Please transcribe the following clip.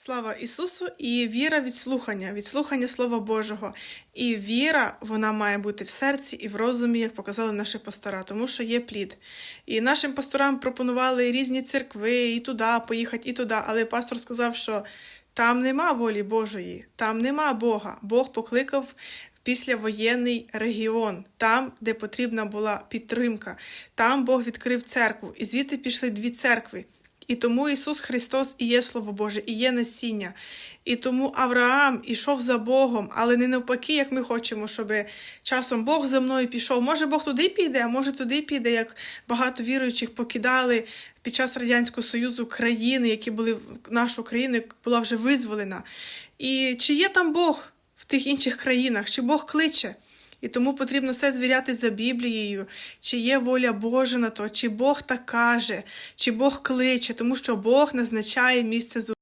Слава Ісусу і віра від слухання, від слухання Слова Божого. І віра, вона має бути в серці і в розумі, як показали наші пастора, тому що є плід. І нашим пасторам пропонували різні церкви, і туди поїхати, і туди. Але пастор сказав, що там нема волі Божої, там нема Бога. Бог покликав післявоєнний регіон, там, де потрібна була підтримка. Там Бог відкрив церкву, і звідти пішли дві церкви. І тому Ісус Христос і є Слово Боже, і є насіння. І тому Авраам ішов за Богом, але не навпаки, як ми хочемо, щоб часом Бог за мною пішов. Може, Бог туди піде, а може туди піде, як багато віруючих покидали під час Радянського Союзу країни, які були нашу країну, була вже визволена. І чи є там Бог в тих інших країнах, чи Бог кличе? І тому потрібно все звіряти за Біблією, чи є воля Божа на то, чи Бог так каже, чи Бог кличе, тому що Бог назначає місце